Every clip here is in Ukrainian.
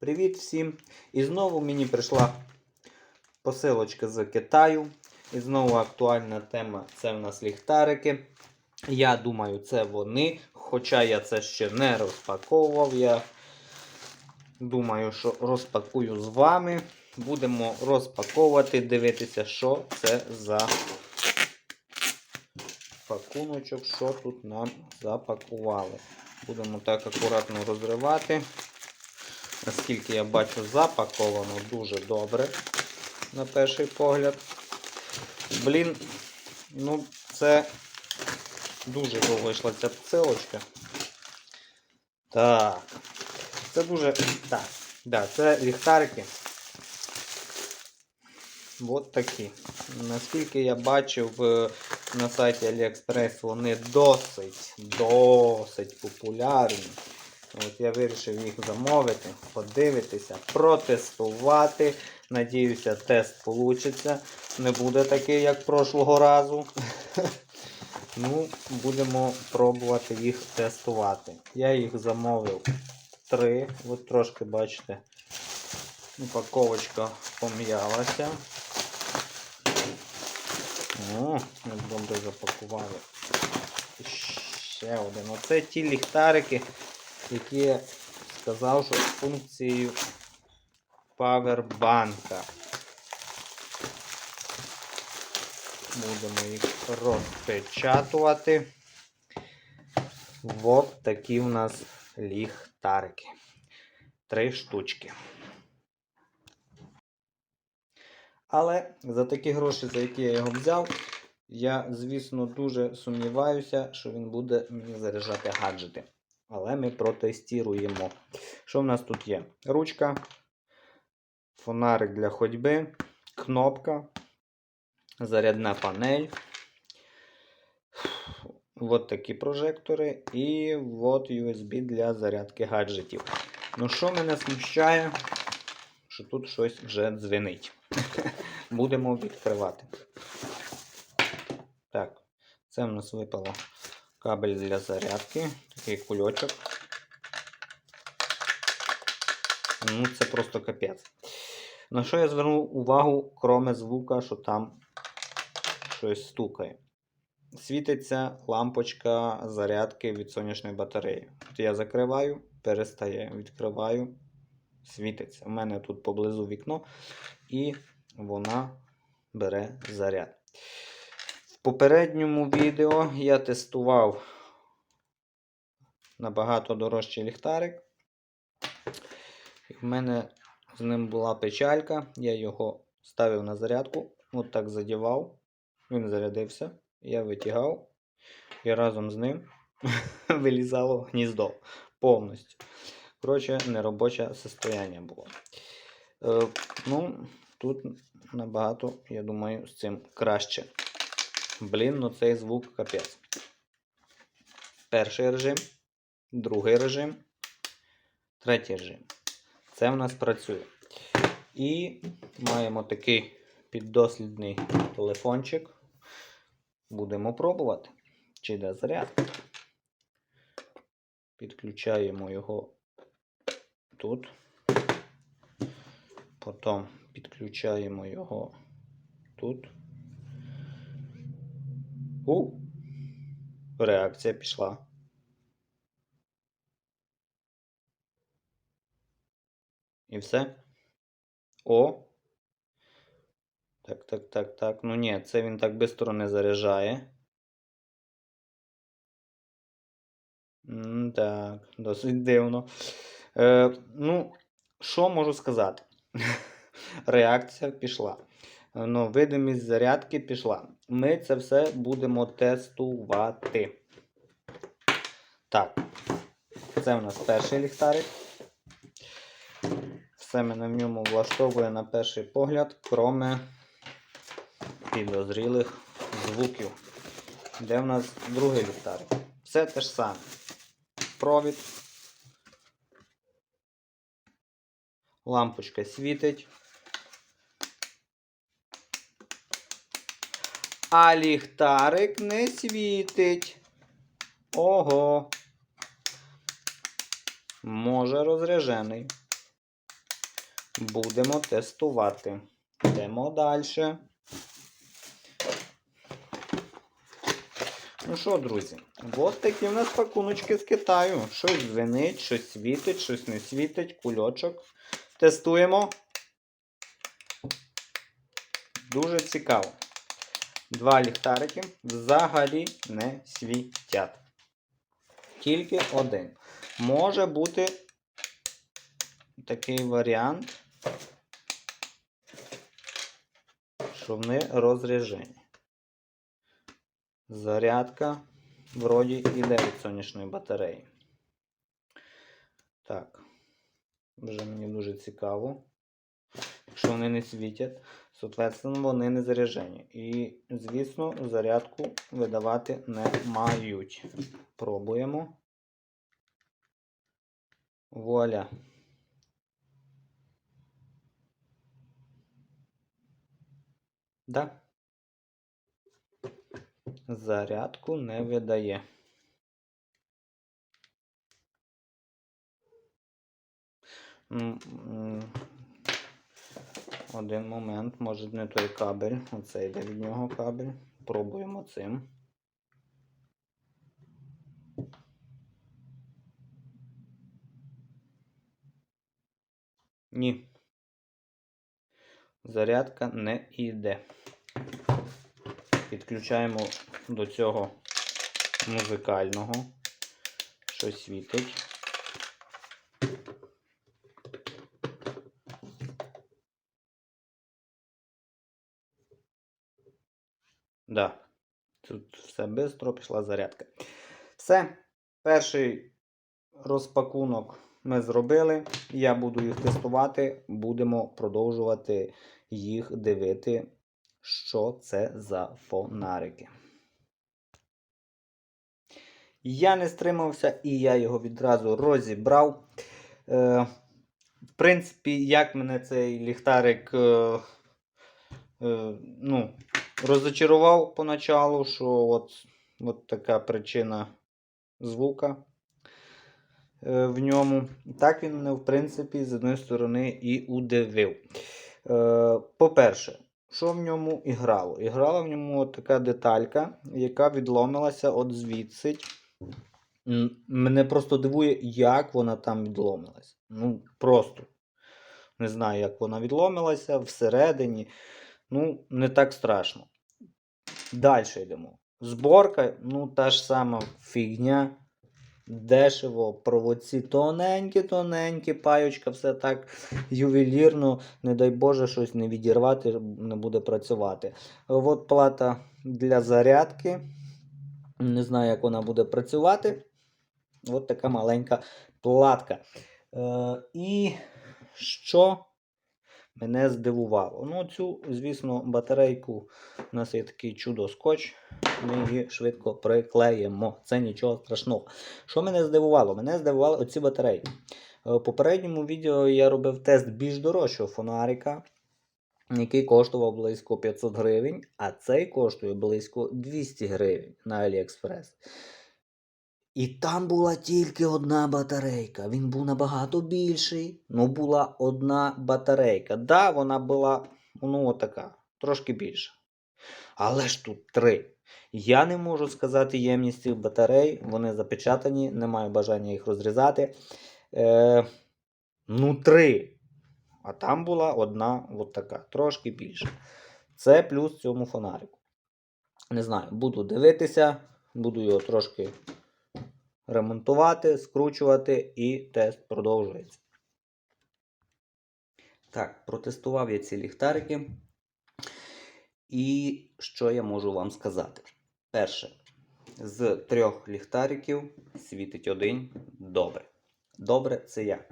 Привіт всім! І знову мені прийшла посилочка з Китаю. І знову актуальна тема це в нас ліхтарики. Я думаю, це вони. Хоча я це ще не розпаковував. Я думаю, що розпакую з вами. Будемо розпаковувати, дивитися, що це за пакуночок, що тут нам запакували. Будемо так акуратно розривати. Наскільки я бачу, запаковано дуже добре, на перший погляд. Блін, ну це дуже довго йшла ця посилочка. Так. Це дуже. Так, да, це ліхтарики. От такі. Наскільки я бачив е, на сайті AliExpress, вони досить, досить популярні. От Я вирішив їх замовити, подивитися, протестувати. Надіюся, тест вийде. Не буде такий, як прошлого разу. Ну, будемо пробувати їх тестувати. Я їх замовив три. От трошки, бачите, упаковочка пом'ялася. О, добре запакували. Ще один. Оце ті ліхтарики, які я сказав, що з функцією павербанка. Будемо їх розпечатувати. От такі у нас ліхтарики. Три штучки. Але за такі гроші, за які я його взяв, я, звісно, дуже сумніваюся, що він буде мені заряджати гаджети. Але ми протестуємо. Що в нас тут є? Ручка, фонарик для ходьби, кнопка, зарядна панель. От такі прожектори і от USB для зарядки гаджетів. Ну, що мене смущає, що тут щось вже дзвенить. Будемо відкривати. Так, це в нас випало кабель для зарядки, такий кульочок. Ну, це просто капець. На що я звернув увагу, кроме звука, що там щось стукає. Світиться лампочка зарядки від сонячної батареї. От я закриваю, перестає, відкриваю, світиться. У мене тут поблизу вікно, і вона бере заряд. В попередньому відео я тестував набагато дорожчий ліхтарик. І в мене з ним була печалька. Я його ставив на зарядку, от так задівав, він зарядився. Я витягав і разом з ним вилізало гніздо повністю. Коротше, неробоче состояння було. Е, ну, тут набагато, я думаю, з цим краще. Блін, ну цей звук капець. Перший режим, другий режим, третій режим. Це в нас працює. І маємо такий піддослідний телефончик. Будемо пробувати, чи йде зарядка. Підключаємо його тут. Потім підключаємо його тут. У! Реакція пішла. І все. О! Так, так, так, так. Ну ні, це він так швидко не заряджає. Так, досить дивно. Е, ну, що можу сказати? Реакція пішла. Ну, видимість зарядки пішла. Ми це все будемо тестувати. Так, це у нас перший ліхтарик. Все мене в ньому влаштовує на перший погляд, кроме підозрілих звуків. Де в нас другий ліхтарик? Все те ж саме. Провід. Лампочка світить. А ліхтарик не світить. Ого. Може розряжений. Будемо тестувати. Йдемо далі. Ну що, друзі, от такі в нас пакуночки з Китаю. Щось дзвенить, щось світить, щось не світить, кульочок. Тестуємо. Дуже цікаво. Два ліхтарики взагалі не світять. Тільки один. Може бути такий варіант, що вони розряжені. Зарядка вроді іде від сонячної батареї. Так. Вже мені дуже цікаво. Якщо вони не світять, соответственно, вони не заряджені. І, звісно, зарядку видавати не мають. Пробуємо. Вуаля. Да. Зарядку не видає. Один момент, може не той кабель. Оце йде від нього кабель. Пробуємо цим. Ні. Зарядка не йде. Підключаємо до цього музикального, що світить. Да. Тут все швидко пішла зарядка. Все. Перший розпакунок ми зробили. Я буду їх тестувати. Будемо продовжувати їх дивити, що це за фонарики. Я не стримався і я його відразу розібрав. Е, в принципі, як мене цей ліхтарик е, е, ну, розочарував поначалу, що от, от така причина звука е, в ньому. Так він мене, в принципі, з однієї сторони і удивив. Е, По-перше, що в ньому іграло? Іграла в ньому от така деталька, яка відломилася от звідси. Мене просто дивує, як вона там відломилася. Ну, просто. Не знаю, як вона відломилася всередині. Ну, не так страшно. Далі йдемо. Зборка, ну, та ж сама фігня. Дешево, проводці тоненькі, тоненькі, паючка, все так ювелірно, не дай Боже, щось не відірвати, не буде працювати. От плата для зарядки. Не знаю, як вона буде працювати. От така маленька платка. Е, і що мене здивувало? Ну, цю, звісно, батарейку у нас є такий чудо-скотч. Ми її швидко приклеїмо. Це нічого страшного. Що мене здивувало? Мене здивували оці батарейки. Е, В попередньому відео я робив тест більш дорожчого фонарика, який коштував близько 500 гривень, а цей коштує близько 200 гривень на AliExpress. І там була тільки одна батарейка. Він був набагато більший. Ну, була одна батарейка. Да, вона була, ну, така, трошки більша. Але ж тут три. Я не можу сказати ємність цих батарей. Вони запечатані, не маю бажання їх розрізати. Е, ну, три. А там була одна от трошки більша. Це плюс цьому фонарику. Не знаю, буду дивитися, буду його трошки ремонтувати, скручувати, і тест продовжується. Так, протестував я ці ліхтарики. І що я можу вам сказати? Перше, з трьох ліхтариків світить один добре. Добре, це як?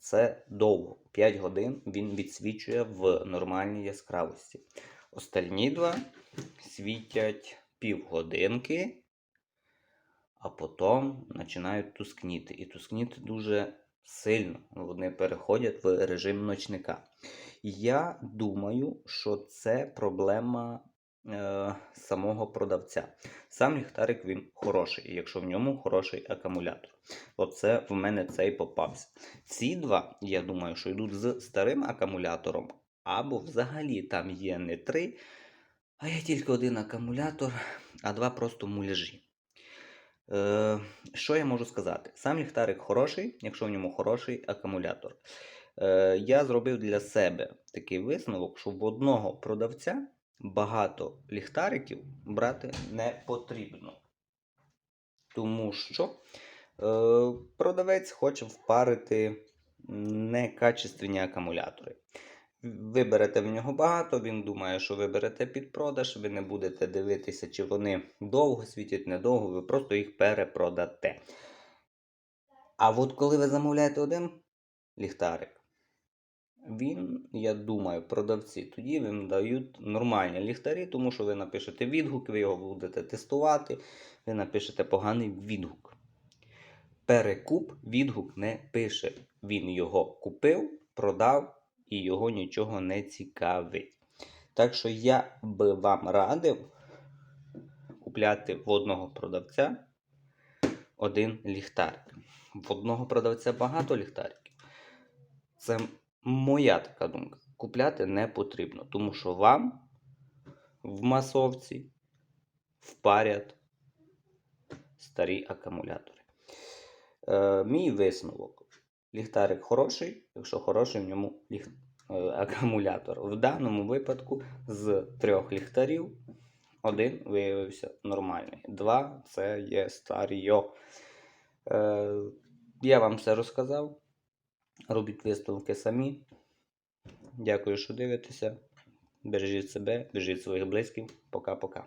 Це довго. 5 годин він відсвічує в нормальній яскравості. Остальні два світять півгодинки, а потім починають тускніти. І тускніти дуже сильно. Вони переходять в режим ночника. Я думаю, що це проблема е, самого продавця. Сам ліхтарик він хороший, якщо в ньому хороший акумулятор. Оце в мене цей попався. Ці два, я думаю, що йдуть з старим акумулятором, або взагалі там є не три, а є тільки один акумулятор, а два просто муляжі. Е, що я можу сказати? Сам ліхтарик хороший, якщо в ньому хороший акумулятор. Е, я зробив для себе такий висновок, що в одного продавця багато ліхтариків брати не потрібно. Тому що е, продавець хоче впарити некачественні акумулятори. Ви берете в нього багато, він думає, що ви берете під продаж, ви не будете дивитися, чи вони довго світять, недовго, ви просто їх перепродате. А от коли ви замовляєте один ліхтарик, він, я думаю, продавці тоді вам дають нормальні ліхтарі, тому що ви напишете відгук, ви його будете тестувати, ви напишете поганий відгук. Перекуп відгук не пише. Він його купив, продав і його нічого не цікавить. Так що я би вам радив купляти в одного продавця один ліхтарик. В одного продавця багато ліхтариків. Це моя така думка. Купляти не потрібно, тому що вам в масовці впарять старі акумулятори. Е, мій висновок. Ліхтарик хороший, якщо хороший в ньому ліх... е, акумулятор. В даному випадку з трьох ліхтарів один виявився нормальний. Два це є старіо. Е, я вам все розказав. Робіть висновки самі. Дякую, що дивитеся. Бережіть себе, бережіть своїх близьких. Пока-пока.